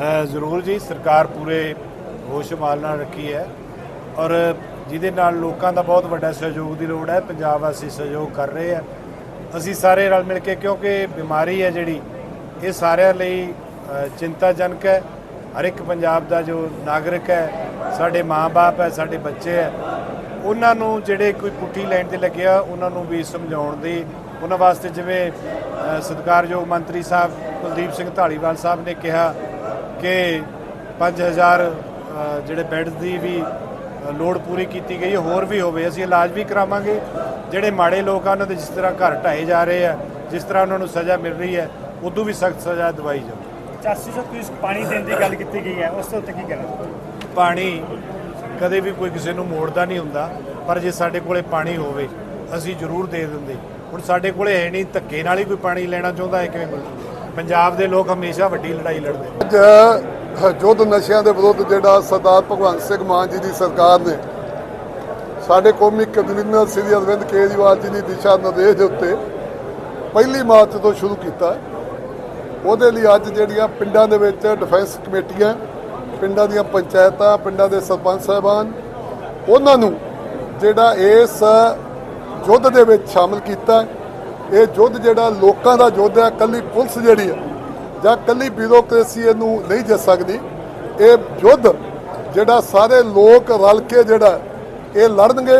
ਜ਼ਰੂਰ ਜੀ, ਸਰਕਾਰ ਪੂਰੇ ਹੋਸ਼ਮਾਲ ਨਾਲ ਰੱਖੀ ਹੈ ਔਰ ਜਿਹਦੇ ਨਾਲ ਲੋਕਾਂ ਦਾ ਬਹੁਤ ਵੱਡਾ ਸਹਿਯੋਗ ਦੀ ਲੋੜ ਹੈ, ਪੰਜਾਬ ਵਾਸੀ ਸਹਿਯੋਗ ਕਰ ਰਹੇ ਆ ਅਸੀਂ ਸਾਰੇ ਰਲ ਮਿਲ ਕੇ, ਕਿਉਂਕਿ ਬਿਮਾਰੀ ਹੈ ਜਿਹੜੀ, ਇਹ ਸਾਰਿਆਂ ਲਈ ਚਿੰਤਾਜਨਕ ਹੈ। ਹਰ ਇੱਕ ਪੰਜਾਬ ਦਾ ਜੋ ਨਾਗਰਿਕ ਹੈ, ਸਾਡੇ ਮਾਪੇ ਹੈ, ਸਾਡੇ ਬੱਚੇ ਹੈ, ਉਹਨਾਂ ਨੂੰ ਜਿਹੜੇ ਕੋਈ ਪੁੱਠੀ ਲਾਈਨ ਤੇ ਲੱਗਿਆ, ਉਹਨਾਂ ਨੂੰ ਵੀ ਸਮਝਾਉਣ ਦੀ, ਉਹਨਾਂ ਵਾਸਤੇ ਜਿਵੇਂ ਸਤਿਕਾਰਯੋਗ ਮੰਤਰੀ ਸਾਹਿਬ ਕੁਲਦੀਪ ਸਿੰਘ ਢਾਲੀਵਾਲ ਸਾਹਿਬ ਨੇ ਕਿਹਾ ਕਿ 5000 ਅ, ਜਿਹੜੇ ਬੈੱਡ ਦੀ ਵੀ ਲੋੜ ਪੂਰੀ ਕੀਤੀ ਗਈ ਹੋਰ ਵੀ ਹੋਵੇ। ਅਸੀਂ ਇਲਾਜ ਵੀ ਕਰਾਵਾਂਗੇ। ਜਿਹੜੇ ਮਾੜੇ ਲੋਕ ਆ ਉਹਨਾਂ ਦੇ ਜਿਸ ਤਰ੍ਹਾਂ ਘਰ ਢਾਏ ਜਾ ਰਹੇ ਆ ਜਿਸ ਤਰ੍ਹਾਂ ਉਹਨਾਂ ਨੂੰ ਸਜ਼ਾ ਮਿਲ ਰਹੀ ਹੈ ਉਦੋਂ ਵੀ ਸਖਤ ਸਜ਼ਾ ਦਵਾਈ ਜਾਵੇ। 8500 ਕਿਊਸਕ ਪਾਣੀ ਦੇਣ ਦੀ ਗੱਲ ਕੀਤੀ ਗਈ ਹੈ ਉਸ ਤੋਂ ਉੱਤੇ ਕੀ ਕਹਿਣਾ? ਪਾਣੀ ਕਦੇ ਵੀ ਕੋਈ ਕਿਸੇ ਨੂੰ ਮੋੜਦਾ ਨਹੀਂ ਹੁੰਦਾ ਪਰ ਜੇ ਸਾਡੇ ਕੋਲੇ ਪਾਣੀ ਹੋਵੇ ਅਸੀਂ ਜ਼ਰੂਰ ਦੇ ਦਿੰਦੇ। ਹੁਣ ਸਾਡੇ ਕੋਲੇ ਹੈ ਨਹੀਂ ਧੱਕੇ ਨਾਲ ਹੀ ਕੋਈ ਪਾਣੀ ਲੈਣਾ ਚਾਹੁੰਦਾ ਹੈ ਕਿਵੇਂ ਮਿਲੂ? ਪੰਜਾਬ ਦੇ ਲੋਕ ਹਮੇਸ਼ਾ ਵੱਡੀ ਲੜਾਈ ਲੜਦੇ ਅੱਜ ਯੁੱਧ ਨਸ਼ਿਆਂ ਦੇ ਵਿਰੁੱਧ ਜਿਹੜਾ ਸਰਦਾਰ ਭਗਵੰਤ ਸਿੰਘ ਮਾਨ ਜੀ ਦੀ ਸਰਕਾਰ ਨੇ ਸਾਡੇ ਕੌਮੀ ਕਨਵੀਨਰ ਸ੍ਰੀ ਅਰਵਿੰਦ ਕੇਜਰੀਵਾਲ ਜੀ ਦੀ ਦਿਸ਼ਾ ਨਿਰਦੇਸ਼ ਦੇ ਉੱਤੇ ਪਹਿਲੀ ਮਾਰਚ ਤੋਂ ਸ਼ੁਰੂ ਕੀਤਾ। ਉਹਦੇ ਲਈ ਅੱਜ ਜਿਹੜੀਆਂ ਪਿੰਡਾਂ ਦੇ ਵਿੱਚ ਡਿਫੈਂਸ ਕਮੇਟੀਆਂ, ਪਿੰਡਾਂ ਦੀਆਂ ਪੰਚਾਇਤਾਂ, ਪਿੰਡਾਂ ਦੇ ਸਰਪੰਚ ਸਾਹਿਬਾਨ, ਉਹਨਾਂ ਨੂੰ ਜਿਹੜਾ ਇਸ ਯੁੱਧ ਦੇ ਵਿੱਚ ਸ਼ਾਮਲ ਕੀਤਾ। ਇਹ ਯੁੱਧ ਜਿਹੜਾ ਲੋਕਾਂ ਦਾ ਯੁੱਧ ਹੈ ਕੱਲੀ ਪੁਲਿਸ ਜਿਹੜੀ ਹੈ, ਜਾਂ ਕੱਲੀ ਬਿਊਰੋਕ੍ਰੇਸੀ ਇਹਨੂੰ ਨਹੀਂ ਜਿੱਤ ਸਕਦੀ। ਇਹ ਯੁੱਧ ਜਿਹੜਾ ਸਾਰੇ ਲੋਕ ਰਲ ਕੇ ਜਿਹੜਾ ਇਹ ਲੜਨਗੇ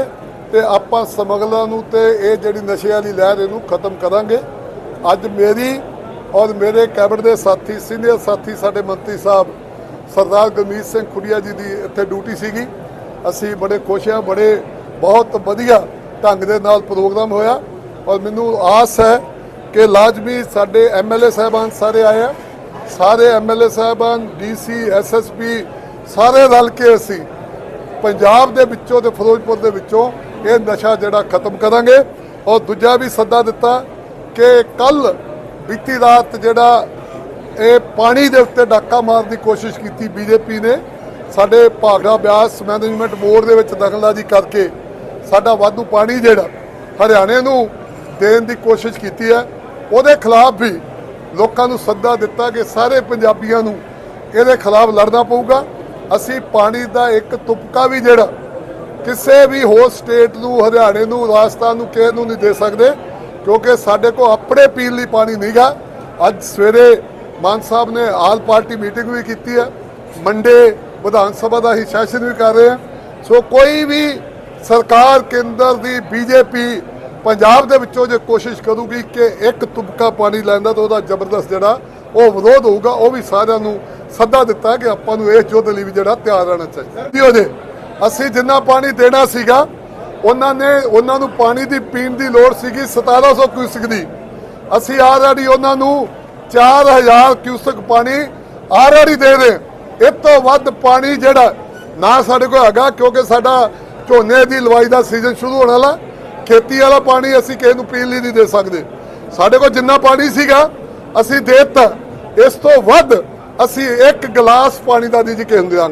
ਤੇ ਆਪਾਂ ਸਮਗਲਰਾਂ ਨੂੰ ਤੇ ਇਹ ਜਿਹੜੀ ਨਸ਼ੇ ਵਾਲੀ ਲਹਿਰ ਇਹਨੂੰ ਖਤਮ ਕਰਾਂਗੇ। ਅੱਜ ਮੇਰੀ ਔਰ ਮੇਰੇ ਕੈਬਨਿਟ ਦੇ ਸਾਥੀ ਸੀਨੀਅਰ ਸਾਥੀ ਸਾਡੇ ਮੰਤਰੀ ਸਾਹਿਬ ਸਰਦਾਰ ਗੁਰਮੀਤ ਸਿੰਘ ਖੁੱਡੀਆ ਜੀ ਦੀ ਇੱਥੇ ਡਿਊਟੀ ਸੀਗੀ। ਅਸੀਂ ਬੜੇ ਖੁਸ਼ ਹਾਂ, ਬੜੇ ਬਹੁਤ ਵਧੀਆ ਢੰਗ ਦੇ ਨਾਲ ਪ੍ਰੋਗਰਾਮ ਹੋਇਆ। ਔਰ ਮੈਨੂੰ ਆਸ ਹੈ ਕਿ ਲਾਜ਼ਮੀ ਸਾਡੇ ਐਮਐਲਏ ਸਾਹਿਬਾਨ ਸਾਰੇ ਆਏ ਆ। ਸਾਰੇ ਐਮਐਲਏ ਸਾਹਿਬਾਨ ਡੀਸੀ ਐਸਐਸਪੀ ਸਾਰੇ ਰਲ ਕੇ ਅਸੀਂ ਪੰਜਾਬ ਦੇ ਵਿੱਚੋਂ ਤੇ ਫਿਰੋਜ਼ਪੁਰ ਦੇ ਵਿੱਚੋਂ ਇਹ ਨਸ਼ਾ ਜਿਹੜਾ ਖਤਮ ਕਰਾਂਗੇ। ਔਰ ਦੂਜਾ ਵੀ ਸੱਦਾ ਦਿੱਤਾ ਕਿ ਕੱਲ ਬੀਤੀ ਰਾਤ ਜਿਹੜਾ ਇਹ ਪਾਣੀ ਦੇ ਉੱਤੇ ਡਾਕਾ ਮਾਰਨ ਦੀ ਕੋਸ਼ਿਸ਼ ਕੀਤੀ ਬੀਜੇਪੀ ਨੇ, ਸਾਡੇ ਭਾਗੜਾ ਬਿਆਸ ਮੈਨੇਜਮੈਂਟ ਬੋਰਡ ਦੇ ਵਿੱਚ ਦਖਲਅੰਦਾਜ਼ੀ ਕਰਕੇ ਸਾਡਾ ਵਾਧੂ ਪਾਣੀ ਜਿਹੜਾ ਹਰਿਆਣੇ ਨੂੰ ਦੇਣ ਦੀ ਕੋਸ਼ਿਸ਼ ਕੀਤੀ ਹੈ। ਉਹਦੇ ਖਿਲਾਫ ਵੀ ਲੋਕਾਂ ਨੂੰ ਸੱਦਾ ਦਿੱਤਾ ਕਿ ਸਾਰੇ ਪੰਜਾਬੀਆਂ ਨੂੰ ਇਹਦੇ ਖਿਲਾਫ ਲੜਨਾ ਪਊਗਾ। ਅਸੀਂ ਪਾਣੀ ਦਾ ਇੱਕ ਤੁਪਕਾ ਵੀ ਜਿਹੜਾ ਕਿਸੇ ਵੀ ਹੋਰ ਸਟੇਟ ਨੂੰ, ਹਰਿਆਣੇ ਨੂੰ, ਰਾਜਸਥਾਨ ਨੂੰ ਕਿਸੇ ਨੂੰ ਨਹੀਂ ਦੇ ਸਕਦੇ, ਕਿਉਂਕਿ ਸਾਡੇ ਕੋਲ ਆਪਣੇ ਪੀਣ ਲਈ ਪਾਣੀ ਨਹੀਂਗਾ ਅੱਜ ਸਵੇਰੇ ਮਾਨ ਸਾਹਿਬ ਨੇ ਆਲ ਪਾਰਟੀ ਮੀਟਿੰਗ ਵੀ ਕੀਤੀ ਹੈ। ਮੰਡੇ ਵਿਧਾਨ ਸਭਾ ਦਾ ਹੀ ਸੈਸ਼ਨ ਵੀ ਕਰ ਰਹੇ ਹਾਂ। ਸੋ ਕੋਈ ਵੀ ਸਰਕਾਰ ਕੇਂਦਰ ਦੀ ਬੀਜੇਪੀ ਪੰਜਾਬ ਦੇ ਵਿੱਚੋਂ ਜੇ ਕੋਸ਼ਿਸ਼ ਕਰੂਗੀ ਕਿ ਇੱਕ ਤੁਬਕਾ ਪਾਣੀ ਲੈਂਦਾ ਤਾਂ ਉਹਦਾ ਜ਼ਬਰਦਸਤ ਜਿਹੜਾ ਉਹ ਵਿਰੋਧ ਹੋਊਗਾ, ਉਹ ਵੀ ਸਾਰਿਆਂ ਨੂੰ ਸੱਦਾ ਦਿੱਤਾ ਕਿ ਆਪਾਂ ਨੂੰ ਇਸ ਯੁੱਧ ਲਈ ਵੀ ਜਿਹੜਾ ਤਿਆਰ ਰਹਿਣਾ ਚਾਹੀਦਾ। ਵੀ ਉਹਦੇ ਅਸੀਂ ਜਿੰਨਾ ਪਾਣੀ ਦੇਣਾ ਸੀਗਾ, ਉਹਨਾਂ ਨੇ, ਉਹਨਾਂ ਨੂੰ ਪਾਣੀ ਦੀ ਪੀਣ ਦੀ ਲੋੜ ਸੀਗੀ 1700 ਕਿਊਸਕ ਦੀ। ਅਸੀਂ ਆਲਰੇਡੀ ਉਹਨਾਂ ਨੂੰ 4000 ਕਿਊਸਕ ਪਾਣੀ ਆਲਰੇਡੀ ਦੇ ਦੇ। ਇਹ ਤੋਂ ਵੱਧ ਪਾਣੀ ਜਿਹੜਾ ਨਾ ਸਾਡੇ ਕੋਲ ਹੈਗਾ, ਕਿਉਂਕਿ ਸਾਡਾ ਝੋਨੇ ਦੀ ਲਵਾਈ ਦਾ ਸੀਜ਼ਨ ਸ਼ੁਰੂ ਹੋਣ ਵਾਲਾ। ਖੇਤੀ ਵਾਲਾ ਪਾਣੀ ਅਸੀਂ ਕਿਸੇ ਨੂੰ ਪੀਣ ਲਈ ਨਹੀਂ ਦੇ ਸਕਦੇ। ਸਾਡੇ ਕੋਲ ਜਿੰਨਾ ਪਾਣੀ ਸੀਗਾ, ਅਸੀਂ ਦੇ ਦਿੱਤਾ। ਇਸ ਤੋਂ ਵੱਧ ਅਸੀਂ ਇੱਕ ਗਲਾਸ ਪਾਣੀ ਦਾ ਨਹੀਂ ਜੀ ਕਿਸੇ ਨੂੰ ਦਿਆਂਗੇ।